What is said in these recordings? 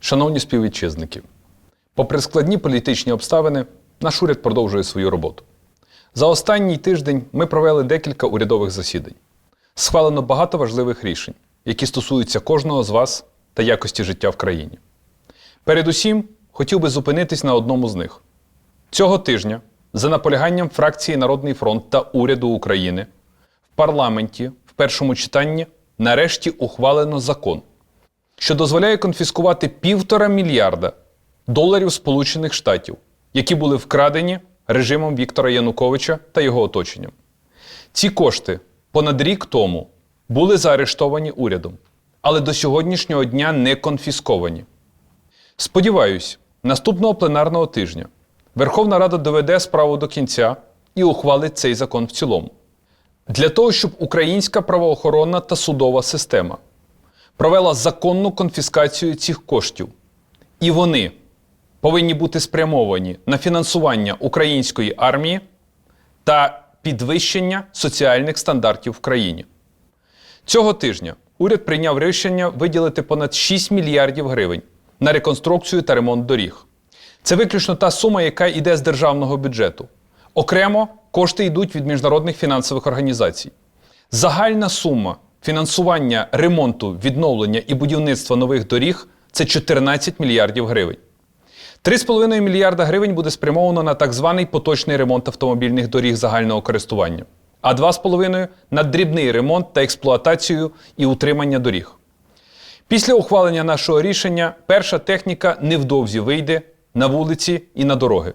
Шановні співвітчизники, попри складні політичні обставини, наш уряд продовжує свою роботу. За останній тиждень ми провели декілька урядових засідань. Схвалено багато важливих рішень, які стосуються кожного з вас та якості життя в країні. Передусім, хотів би зупинитись на одному з них. Цього тижня, за наполяганням фракції Народний фронт та уряду України, в парламенті в першому читанні нарешті ухвалено закон, що дозволяє конфіскувати півтора мільярда доларів Сполучених Штатів, які були вкрадені режимом Віктора Януковича та його оточенням. Ці кошти понад рік тому були заарештовані урядом, але до сьогоднішнього дня не конфісковані. Сподіваюсь, наступного пленарного тижня Верховна Рада доведе справу до кінця і ухвалить цей закон в цілому. Для того, щоб українська правоохоронна та судова система провела законну конфіскацію цих коштів, і вони повинні бути спрямовані на фінансування української армії та підвищення соціальних стандартів в країні. Цього тижня уряд прийняв рішення виділити понад 6 мільярдів гривень на реконструкцію та ремонт доріг. Це виключно та сума, яка йде з державного бюджету. Окремо кошти йдуть від міжнародних фінансових організацій. Загальна сума фінансування ремонту, відновлення і будівництва нових доріг це 14 мільярдів гривень. 3,5 мільярда гривень буде спрямовано на так званий поточний ремонт автомобільних доріг загального користування, а 2,5 на дрібний ремонт та експлуатацію і утримання доріг. Після ухвалення нашого рішення перша техніка невдовзі вийде на вулиці і на дороги.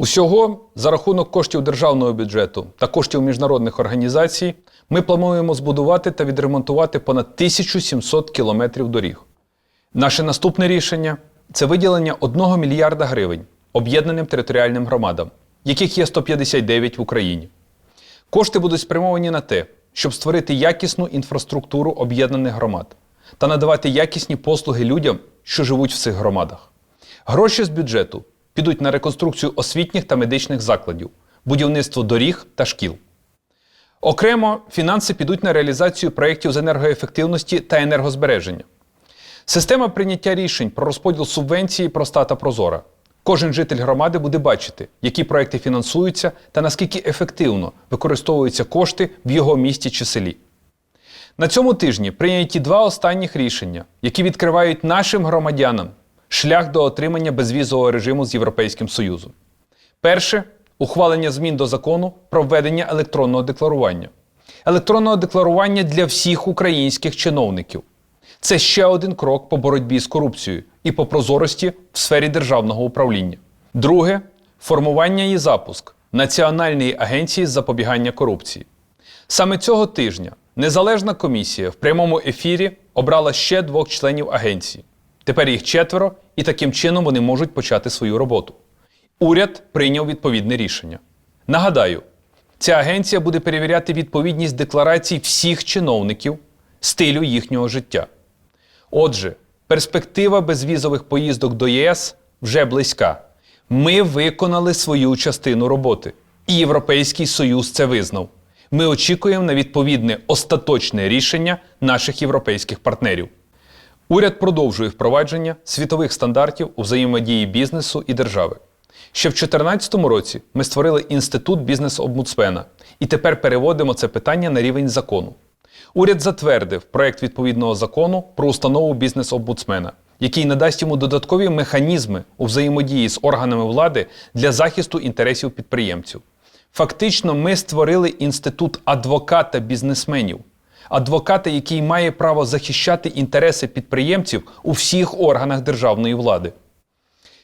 Усього за рахунок коштів державного бюджету та коштів міжнародних організацій ми плануємо збудувати та відремонтувати понад 1700 кілометрів доріг. Наше наступне рішення це виділення 1 мільярда гривень об'єднаним територіальним громадам, яких є 159 в Україні. Кошти будуть спрямовані на те, щоб створити якісну інфраструктуру об'єднаних громад та надавати якісні послуги людям, що живуть в цих громадах. Гроші з бюджету підуть на реконструкцію освітніх та медичних закладів, будівництво доріг та шкіл. Окремо фінанси підуть на реалізацію проєктів з енергоефективності та енергозбереження. Система прийняття рішень про розподіл субвенції проста та прозора. Кожен житель громади буде бачити, які проекти фінансуються та наскільки ефективно використовуються кошти в його місті чи селі. На цьому тижні прийняті два останніх рішення, які відкривають нашим громадянам шлях до отримання безвізового режиму з Європейським Союзом. Перше ухвалення змін до закону про введення електронного декларування. Електронного декларування для всіх українських чиновників. Це ще один крок по боротьбі з корупцією і по прозорості в сфері державного управління. Друге формування і запуск Національної агенції з запобігання корупції. Саме цього тижня незалежна комісія в прямому ефірі обрала ще двох членів агенції. Тепер їх четверо, і таким чином вони можуть почати свою роботу. Уряд прийняв відповідне рішення. Нагадаю, ця агенція буде перевіряти відповідність декларацій всіх чиновників стилю їхнього життя. Отже, перспектива безвізових поїздок до ЄС вже близька. Ми виконали свою частину роботи, і Європейський Союз це визнав. Ми очікуємо на відповідне остаточне рішення наших європейських партнерів. Уряд продовжує впровадження світових стандартів у взаємодії бізнесу і держави. Ще в 2014 році ми створили інститут бізнес-омбудсмена і тепер переводимо це питання на рівень закону. Уряд затвердив проект відповідного закону про установу бізнес-омбудсмена, який надасть йому додаткові механізми у взаємодії з органами влади для захисту інтересів підприємців. Фактично, ми створили інститут адвоката бізнесменів, адвоката, який має право захищати інтереси підприємців у всіх органах державної влади.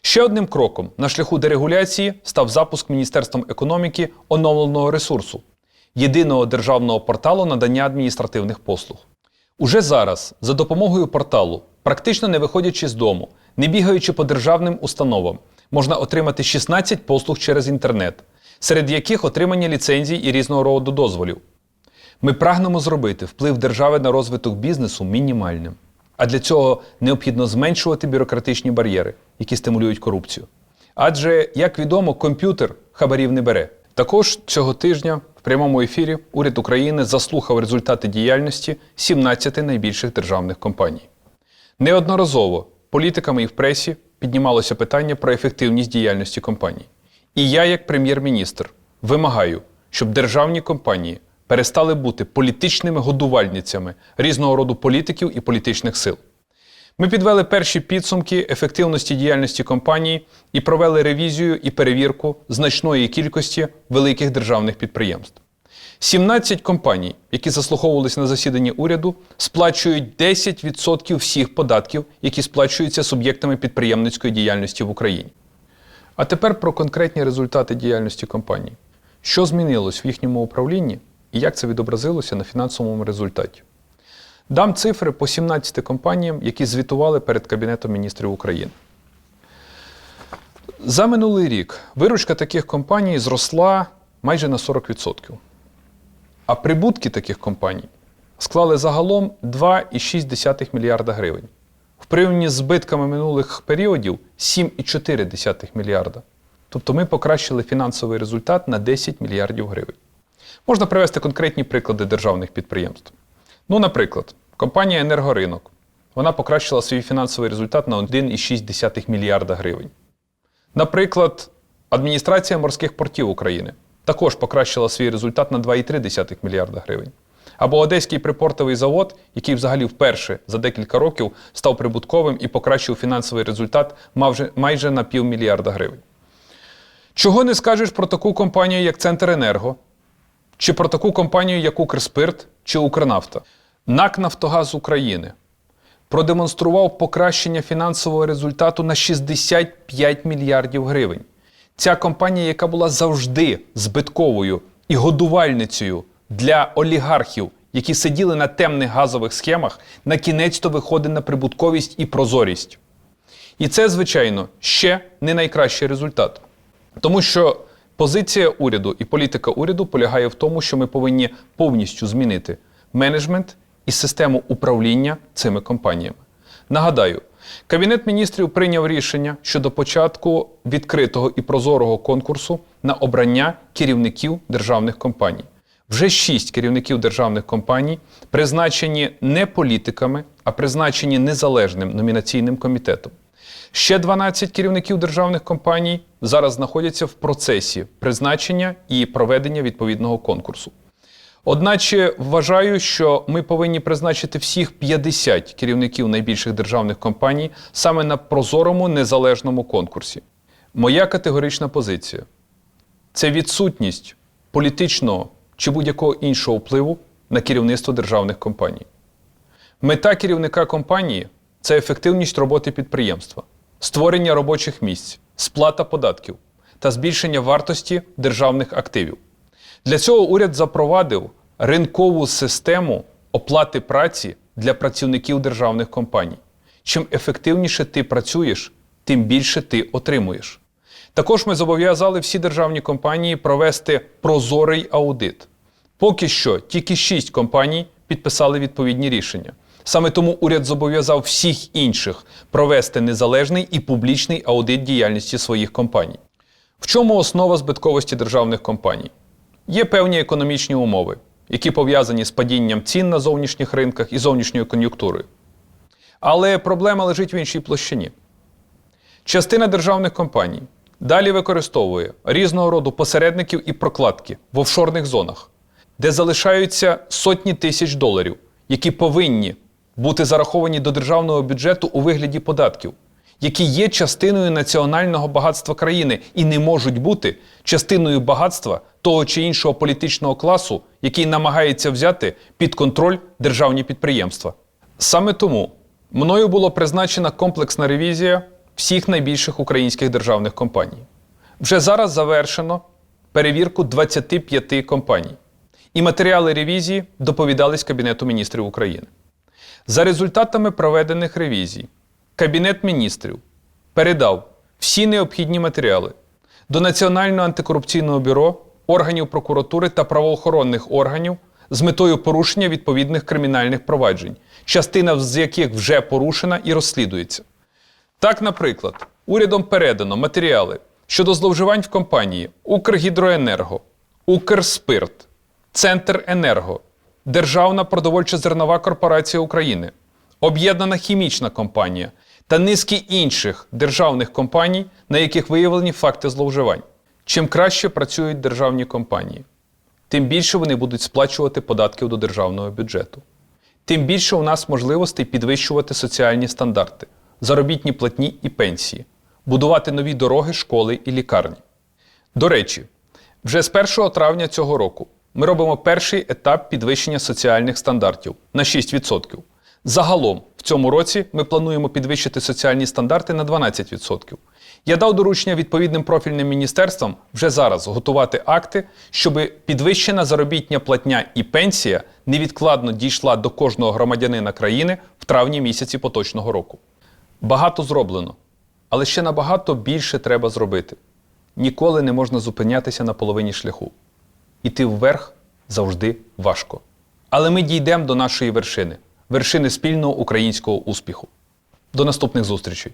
Ще одним кроком на шляху дерегуляції став запуск Міністерством економіки оновленого ресурсу єдиного державного порталу надання адміністративних послуг. Уже зараз, за допомогою порталу, практично не виходячи з дому, не бігаючи по державним установам, можна отримати 16 послуг через інтернет, серед яких отримання ліцензій і різного роду дозволів. Ми прагнемо зробити вплив держави на розвиток бізнесу мінімальним. А для цього необхідно зменшувати бюрократичні бар'єри, які стимулюють корупцію. Адже, як відомо, комп'ютер хабарів не бере. Також цього тижня в прямому ефірі уряд України заслухав результати діяльності 17 найбільших державних компаній. Неодноразово політиками і в пресі піднімалося питання про ефективність діяльності компаній. І я, як прем'єр-міністр, вимагаю, щоб державні компанії перестали бути політичними годувальницями різного роду політиків і політичних сил. Ми підвели перші підсумки ефективності діяльності компанії і провели ревізію і перевірку значної кількості великих державних підприємств. 17 компаній, які заслуховувалися на засіданні уряду, сплачують 10% всіх податків, які сплачуються суб'єктами підприємницької діяльності в Україні. А тепер про конкретні результати діяльності компаній. Що змінилось в їхньому управлінні і як це відобразилося на фінансовому результаті? Дам цифри по 17 компаніям, які звітували перед Кабінетом міністрів України. За минулий рік виручка таких компаній зросла майже на 40%. А прибутки таких компаній склали загалом 2,6 мільярда гривень. В порівнянні з збитками минулих періодів 7,4 мільярда. Тобто ми покращили фінансовий результат на 10 мільярдів гривень. Можна привести конкретні приклади державних підприємств. Ну, наприклад, компанія Енергоринок. Вона покращила свій фінансовий результат на 1,6 мільярда гривень. Наприклад, адміністрація морських портів України також покращила свій результат на 2,3 мільярда гривень. Або Одеський припортовий завод, який взагалі вперше за декілька років став прибутковим і покращив фінансовий результат майже, на півмільярда гривень. Чого не скажеш про таку компанію, як Центренерго, чи про таку компанію, як Укрспирт чи Укрнафта? НАК Нафтогаз України продемонстрував покращення фінансового результату на 65 мільярдів гривень. Ця компанія, яка була завжди збитковою і годувальницею для олігархів, які сиділи на темних газових схемах, на кінець то виходить на прибутковість і прозорість. І це, звичайно, ще не найкращий результат. Тому що позиція уряду і політика уряду полягає в тому, що ми повинні повністю змінити менеджмент і систему управління цими компаніями. Нагадаю, Кабінет міністрів прийняв рішення щодо початку відкритого і прозорого конкурсу на обрання керівників державних компаній. Вже шість керівників державних компаній призначені не політиками, а призначені незалежним номінаційним комітетом. Ще 12 керівників державних компаній зараз знаходяться в процесі призначення і проведення відповідного конкурсу. Одначе вважаю, що ми повинні призначити всіх 50 керівників найбільших державних компаній саме на прозорому незалежному конкурсі. Моя категорична позиція це відсутність політичного чи будь-якого іншого впливу на керівництво державних компаній. Мета керівника компанії це ефективність роботи підприємства, створення робочих місць, сплата податків та збільшення вартості державних активів. Для цього уряд запровадив ринкову систему оплати праці для працівників державних компаній. Чим ефективніше ти працюєш, тим більше ти отримуєш. Також ми зобов'язали всі державні компанії провести прозорий аудит. Поки що тільки шість компаній підписали відповідні рішення. Саме тому уряд зобов'язав всіх інших провести незалежний і публічний аудит діяльності своїх компаній. В чому основа збитковості державних компаній? Є певні економічні умови, які пов'язані з падінням цін на зовнішніх ринках і зовнішньою кон'юнктурою. Але проблема лежить в іншій площині. Частина державних компаній далі використовує різного роду посередників і прокладки в офшорних зонах, де залишаються сотні тисяч доларів, які повинні бути зараховані до державного бюджету у вигляді податків, які є частиною національного багатства країни і не можуть бути частиною багатства того чи іншого політичного класу, який намагається взяти під контроль державні підприємства. Саме тому мною було призначена комплексна ревізія всіх найбільших українських державних компаній. Вже зараз завершено перевірку 25 компаній, і матеріали ревізії доповідались Кабінету міністрів України. За результатами проведених ревізій, Кабінет міністрів передав всі необхідні матеріали до Національного антикорупційного бюро, органів прокуратури та правоохоронних органів з метою порушення відповідних кримінальних проваджень, частина з яких вже порушена і розслідується. Так, наприклад, урядом передано матеріали щодо зловживань в компанії Укргідроенерго, Укрспирт, Центр Енерго, Державна продовольчо-зернова корпорація України, Об'єднана хімічна компанія та низки інших державних компаній, на яких виявлені факти зловживань. Чим краще працюють державні компанії, тим більше вони будуть сплачувати податків до державного бюджету. Тим більше у нас можливостей підвищувати соціальні стандарти, заробітні платні і пенсії, будувати нові дороги, школи і лікарні. До речі, вже з 1 травня цього року ми робимо перший етап підвищення соціальних стандартів на 6%. Загалом в цьому році ми плануємо підвищити соціальні стандарти на 12%. Я дав доручення відповідним профільним міністерствам вже зараз готувати акти, щоб підвищена заробітня платня і пенсія невідкладно дійшла до кожного громадянина країни в травні місяці поточного року. Багато зроблено, але ще набагато більше треба зробити. Ніколи не можна зупинятися на половині шляху. Іти вверх завжди важко. Але ми дійдемо до нашої вершини вершини спільного українського успіху. До наступних зустрічей!